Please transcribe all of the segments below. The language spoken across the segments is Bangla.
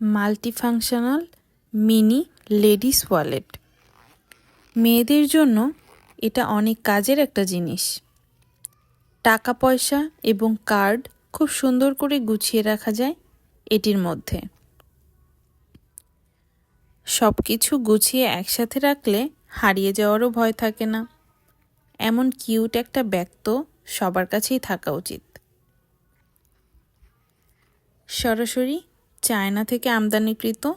Multifunctional mini ladies wallet. মেয়েদের জন্য এটা অনেক কাজের একটা জিনিস। টাকা পয়সা এবং কার্ড খুব সুন্দর করে গুছিয়ে রাখা যায় এটির মধ্যে। সব কিছু গুছিয়ে একসাথে রাখলে হারিয়ে যাওয়ারও ভয় থাকে না। এমন কিউট একটা ব্যাগ তো সবার কাছেই থাকা উচিত। সরাসরি চায়না থেকে আমদানিকৃত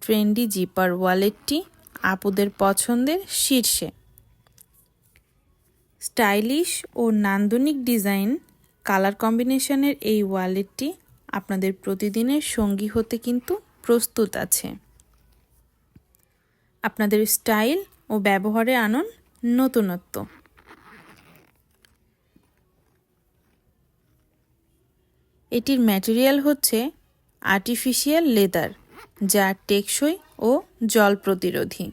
ট্রেন্ডি জিপার ওয়ালেটটি আপুদের পছন্দের শীর্ষে। স্টাইলিশ ও নান্দনিক ডিজাইন কালার কম্বিনেশনের এই ওয়ালেটটি আপনাদের প্রতিদিনের সঙ্গী হতে কিন্তু প্রস্তুত আছে। আপনাদের স্টাইল ও ব্যবহারে আনুন নতুনত্ব। এটির ম্যাটেরিয়াল হচ্ছে আর্টিফিশিয়াল লেদার, যা টেকসই ও জল প্রতিরোধী।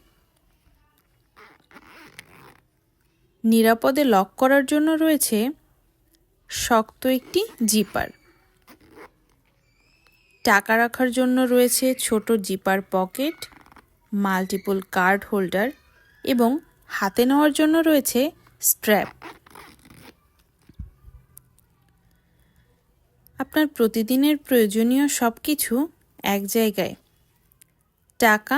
নিরাপদে লক করার জন্য রয়েছে শক্ত একটি জিপার। টাকা রাখার জন্য রয়েছে ছোট zipper pocket, multiple card holder এবং হাতে নেওয়ার জন্য রয়েছে স্ট্র্যাপ। আপনার প্রতিদিনের প্রয়োজনীয় সব কিছু এক জায়গায়। টাকা,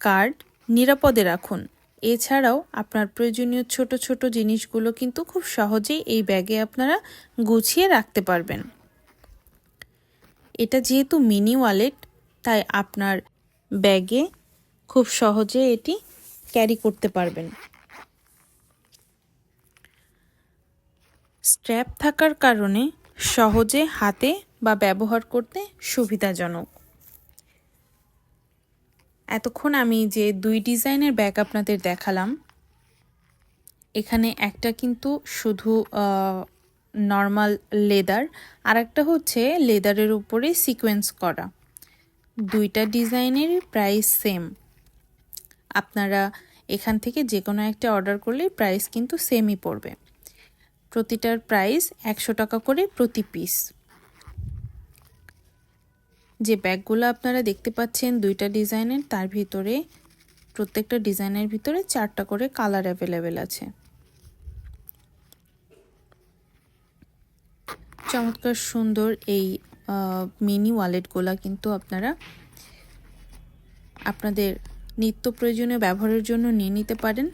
কার্ড নিরাপদে রাখুন। এছাড়াও আপনার প্রয়োজনীয় ছোট ছোট জিনিসগুলো কিন্তু খুব সহজেই এই ব্যাগে আপনারা গুছিয়ে রাখতে পারবেন। এটা যেহেতু মিনি ওয়ালেট, তাই আপনার ব্যাগে খুব সহজে এটি ক্যারি করতে পারবেন। স্ট্র্যাপ থাকার কারণে সহজে হাতে বা ব্যবহার করতে সুবিধাজনক। এতক্ষণ আমি যে দুই ডিজাইনের ব্যাগ আপনাদের দেখালাম, এখানে একটা কিন্তু শুধু নর্মাল লেদার আর একটা হচ্ছে লেদারের উপরে সিকোয়েন্স করা। দুইটা ডিজাইনের প্রাইস সেম। আপনারা এখান থেকে যে কোনো একটা অর্ডার করলে প্রাইস কিন্তু সেমই পড়বে। প্রতিটার প্রাইস একশো টাকা করে প্রতি পিস যে ব্যাগগুলো আপনারা দেখতে পাচ্ছেন দুইটা ডিজাইনের, তার ভিতরে প্রত্যেকটা ডিজাইনের ভিতরে চারটা করে কালার অ্যাভেলেবেল আছে। চমৎকার সুন্দর এই মিনি ওয়ালেটগুলো কিন্তু আপনারা আপনাদের নিত্য প্রয়োজনীয় ব্যবহারের জন্য নিয়ে নিতে পারেন।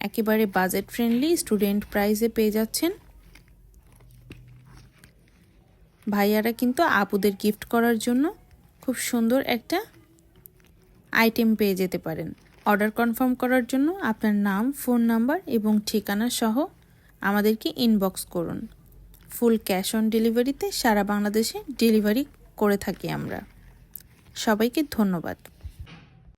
একেবারে বাজেট ফ্রেন্ডলি স্টুডেন্ট প্রাইসে পেয়ে যাচ্ছেন। ভাইয়ারা কিন্তু আপুদের গিফট করার জন্য খুব সুন্দর একটা আইটেম পেয়ে যেতে পারেন। অর্ডার কনফার্ম করার জন্য আপনার নাম ফোন নাম্বার এবং ঠিকানা সহ আমাদেরকে ইনবক্স করুন। ফুল ক্যাশ অন ডেলিভারিতে সারা বাংলাদেশে ডেলিভারি করে থাকি আমরা। সবাইকে ধন্যবাদ।